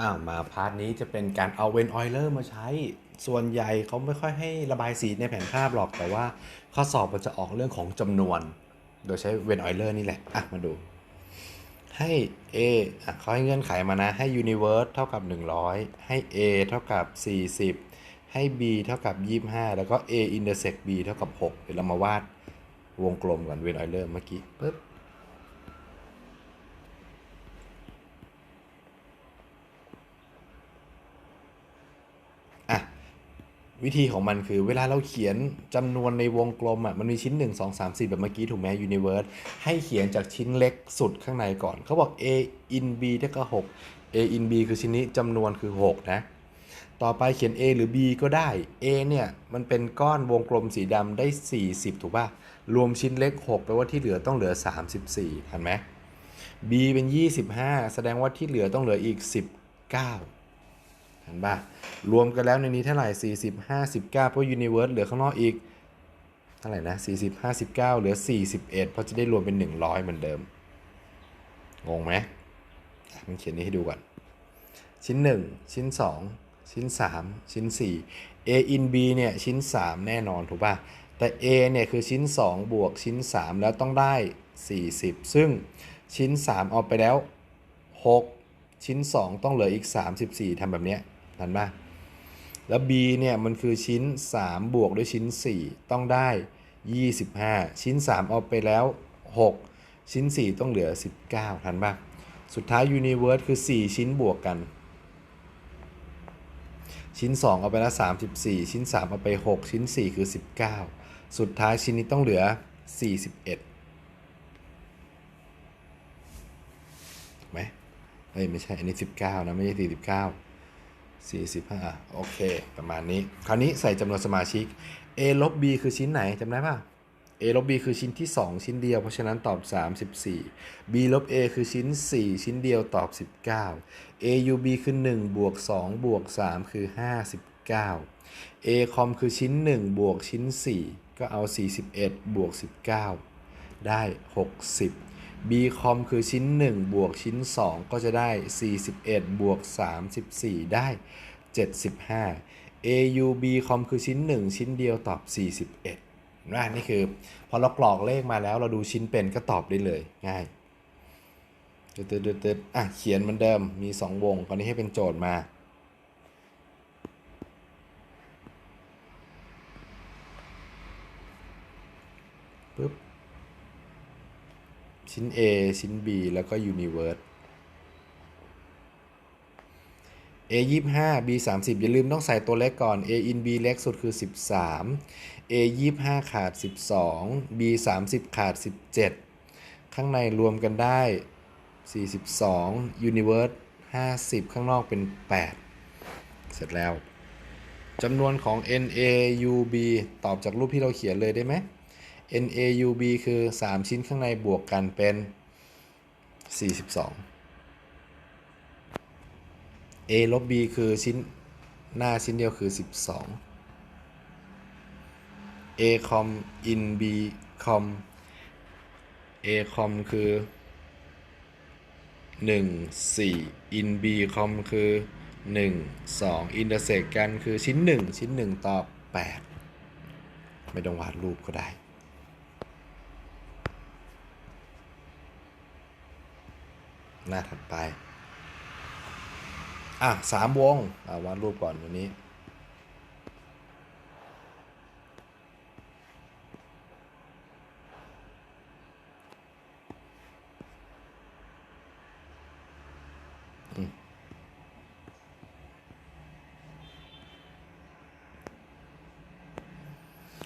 อ้าวมาพาร์ทนี้จะเป็นการเอาเวนออยเลอร์มาใช้ ส่วนใหญ่เขาไม่ค่อยให้ระบายสีในแผนภาพหรอก แต่ว่าข้อสอบมันจะออกเรื่องของจำนวน โดยใช้เวนออยเลอร์นี่แหละ อะ มาดู ให้ A อะเขาให้เงื่อนไขมานะ ให้ universe เท่ากับ 100 ให้ A เท่ากับ 40 ให้ B เท่ากับ 25 แล้วก็ A intersect B เท่ากับ 6 เดี๋ยวเรามาวาดวงกลมก่อนเวนออยเลอร์เมื่อกี้ปึ๊บ อะ วิธีของมันคือเวลาเราเขียนจำนวนในวงกลมอะมันมีชิ้น 1 2 3 4 แบบเมื่อกี้ถูกไหม universe ให้เขียนจากชิ้นเล็กสุดข้างในก่อน เขาบอก a in b เท่ากับ6 a in b คือชิ้นนี้จำนวนคือ 6 นะ ต่อไปเขียน a หรือ b ก็ได้ a เนี่ยมันเป็นก้อนวงกลมสีดำได้ 40 ถูกป่ะ รวมชิ้นเล็ก 6 แปลว่าที่เหลือต้องเหลือ 34เห็นไหม b เป็น 25 แสดงว่าที่เหลือต้องเหลืออีก 19เห็นปะรวมกันแล้วในนี้เท่าไหร่ 40 59 เพราะ Universe เหลือข้างนอกอีกเท่าไหร่นะ 40 59 เหลือ 41 เพราะจะได้รวมเป็น 100 เหมือนเดิม งงไหมมันเขียนนี้ให้ดูก่อน ชิ้น 1 ชิ้น 2 ชิ้น 3 ชิ้น 4 A in B เนี่ย ชิ้น 3 แน่นอนถูกป่ะ แต่ A เนี่ยคือชิ้น 2 บวกชิ้น 3 แล้วต้องได้ 40 ซึ่งชิ้น 3 เอาไปแล้ว 6 ชิ้น 2 ต้องเหลืออีก 34ทำแบบเนี้ย ทันปะแล้ว B เนี่ยมันคือชิ้น 3 บวกด้วยชิ้น 4 ต้องได้ 25 ชิ้น 3 เอาไปแล้ว 6 ชิ้น 4 ต้องเหลือ 19 ทันปะสุดท้าย Universe คือ 4 ชิ้นบวกกัน ชิ้น 2 เอาไปแล้ว 34 ชิ้น 3 เอาไป 6 ชิ้น 4 คือ 19 สุดท้ายชิ้นนี้ต้องเหลือ 41ถูกไหมเอ้ยไม่ใช่ อันนี้ 19 นะ ไม่ใช่ 49 45โอเค ประมาณนี้ คราวนี้ใส่จำนวนสมาชิก A ลบ B คือชิ้นไหนจำได้ป่ะ A ลบ B คือชิ้นที่ 2 ชิ้นเดียว เพราะฉะนั้นตอบ 34 B ลบ A คือชิ้น 4 ชิ้นเดียวตอบ 19 A U B คือ1บวก2บวก3คือ 59 A คอมคือชิ้น 1 บวกชิ้น 4 ก็เอา 41 บวก 19 ได้ 60 B คอมคือชิ้น 1 บวกชิ้น 2 ก็จะได้ 41 บวก 34 ได้ 75 AU B คอมคือชิ้น 1 ชิ้นเดียวตอบ 41นะนี่คือ พอเรากรอกเลขมาแล้วเราดูชิ้นเป็นก็ตอบได้เลยง่ายตึ๊ดตึ๊ดตึ๊ดอะเขียนเหมือนเดิมมี 2 วงตอนนี้ให้เป็นโจทย์มาปึ๊บ ชิ้น A ชิ้น B แล้วก็ Universe A 25 B 30อย่าลืมต้องใส่ตัวเล็กก่อน A in B เล็กสุดคือ 13 A 25ขาด 12 B 30ขาด 17 ข้างในรวมกันได้ 42 Universe 50 ข้างนอกเป็น 8 เสร็จแล้วจำนวนของ NAUB ตอบจากรูปที่เราเขียนเลยได้ไหม NAUB คือ 3 ชิ้นข้างในบวกกันเป็น 42 A ลบ B คือชิ้นหน้าชิ้นเดียวคือ 12 A com in B com A com คือ 1 4 in B com คือ 1 2 intersect กันคือชิ้น 1 ชิ้น 1 ต่อ 8 ไม่ต้องวาดรูปก็ได้ หน้าถัดไปอะสามวงอะวาดรูปก่อนวันนี้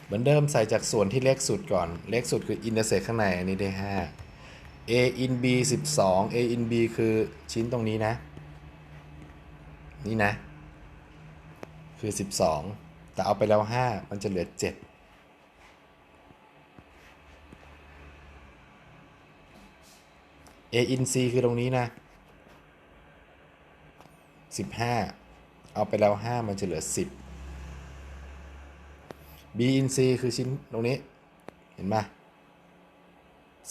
เหมือนเดิมใส่จากส่วนที่เล็กสุดก่อน เล็กสุดคือ intersect ข้างใน อันนี้ได้5 A in B 12 A in B คือชิ้นตรงนี้นะ นี่นะ คือ 12 แต่เอาไปแล้ว 5 มันจะเหลือ 7 A in C คือตรงนี้นะ 15 เอาไปแล้ว 5 มันจะเหลือ 10 B in C คือชิ้นตรงนี้ เห็นไหม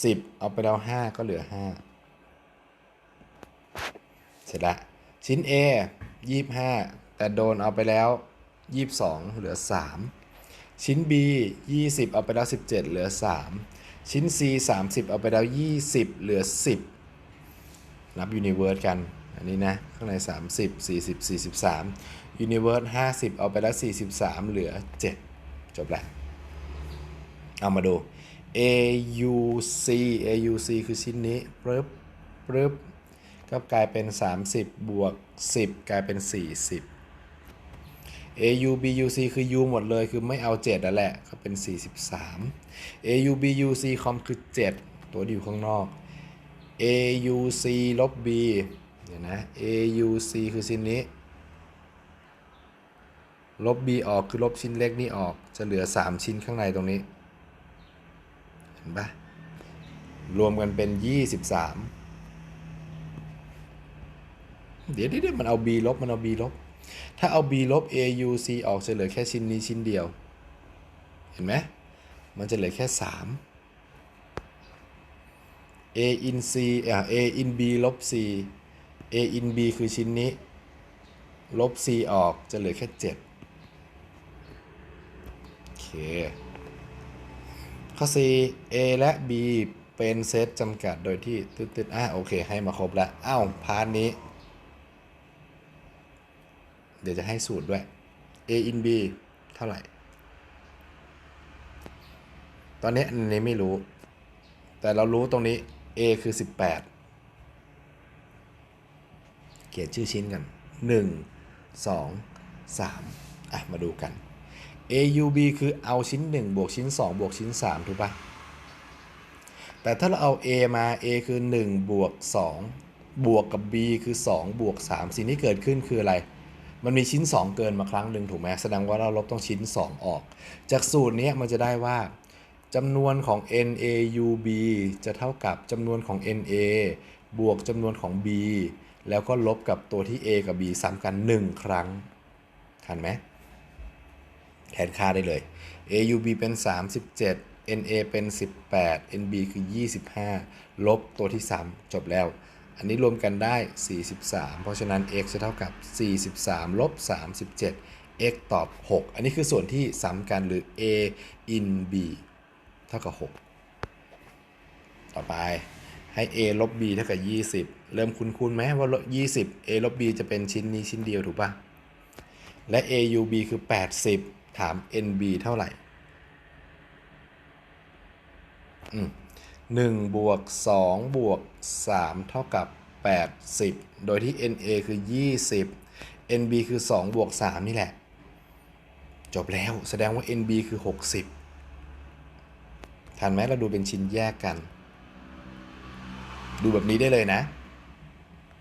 สิบเอาไปแล้วห้าก็เหลือห้าเสร็จละ ชิ้น A 25แต่โดนเอาไปแล้ว22เหลือ3ชิ้น B 20เอาไปแล้ว17เหลือ3ชิ้น C 30เอาไปแล้ว20เหลือ10นับ Universe กัน อันนี้นะ ข้างใน30 40 43 Universe 50เอาไปแล้ว43เหลือ7จบแล้วเอามาดู AUC AUC คือชิ้นนี้ปึ๊บปึ๊บก็กลายเป็น 30 บวก 10 กลายเป็น 40 AUBUC คือ U หมดเลยคือไม่เอา7แล้วแหละก็เป็น 43 AUBUC คอมคือ 7 ตัวอยู่ข้างนอก AUC ลบ B เดี๋ยวนะ AUC คือชิ้นนี้ ลบ B ออกคือลบชิ้นเล็กนี่ออกจะเหลือ 3 ชิ้นข้างในตรงนี้ เห็นปะรวมกันเป็น 23 เดี๋ยวเดี๋ยวมันเอา B ลบมันเอา B ลบ ถ้าเอา B ลบ AUC ออกจะเหลือแค่ชิ้นนี้ชิ้นเดียว เห็นไหมมันจะเหลือแค่ 3 A in C อะ A in B ลบ C A in B คือชิ้นนี้ ลบ C ออกจะเหลือแค่ 7 โอเค ข้อ C A และ B เป็นเซตจำกัดโดยที่ตึ๊ดๆอะโอเค ให้มาครบแล้วอ้าวพาร์ทนี้ เดี๋ยวจะให้สูตรด้วย A in B เท่าไหร่ ตอนนี้อันนี้ไม่รู้ แต่เรารู้ตรงนี้ A คือ 18 เขียนชื่อชิ้นกัน 1 2 3 อะ มาดูกัน AUB คือเอาชิ้น 1 บวกชิ้น 2 บวกชิ้น 3 ถูกปะแต่ถ้าเราเอา A มา A คือ 1 บวก 2 บวกกับ B คือ 2 บวก 3 สิ่งที่เกิดขึ้นคืออะไร มันมีชิ้น 2 เกินมาครั้งหนึ่งถูกไหมแสดงว่าเราลบต้องชิ้น 2 ออก จากสูตรนี้มันจะได้ว่าจำนวนของ NAUB จะเท่ากับจำนวนของ NA บวกจำนวนของ B แล้วก็ลบกับตัวที่ A กับ B ซ้ำกัน 1 ครั้ง ทันไหม แทนค่าได้เลย AUB เป็น 37 NA เป็น 18 NB คือ 25 ลบตัวที่ 3 จบแล้ว อันนี้รวมกันได้ 43 เพราะฉะนั้น x จะเท่ากับ 43 ลบ 37 x ตอบ 6 อันนี้คือส่วนที่ซ้ำกันหรือ a in b เท่ากับ 6 ต่อไปให้ a ลบ b เท่ากับ 20 เริ่มคุ้นๆไหมว่า 20 a ลบ b จะเป็นชิ้นนี้ชิ้นเดียวถูกปะและ AUB คือ 80 ถาม NB เท่าไหร่หนึ่งบวกสองบวกสามเท่ากับ80โดยที่ NA คือ20 NB คือ2บวก3นี่แหละ จบแล้วแสดงว่า NB คือ60ทันไหมเราดูเป็นชิ้นแยกกัน ดูแบบนี้ได้เลยนะ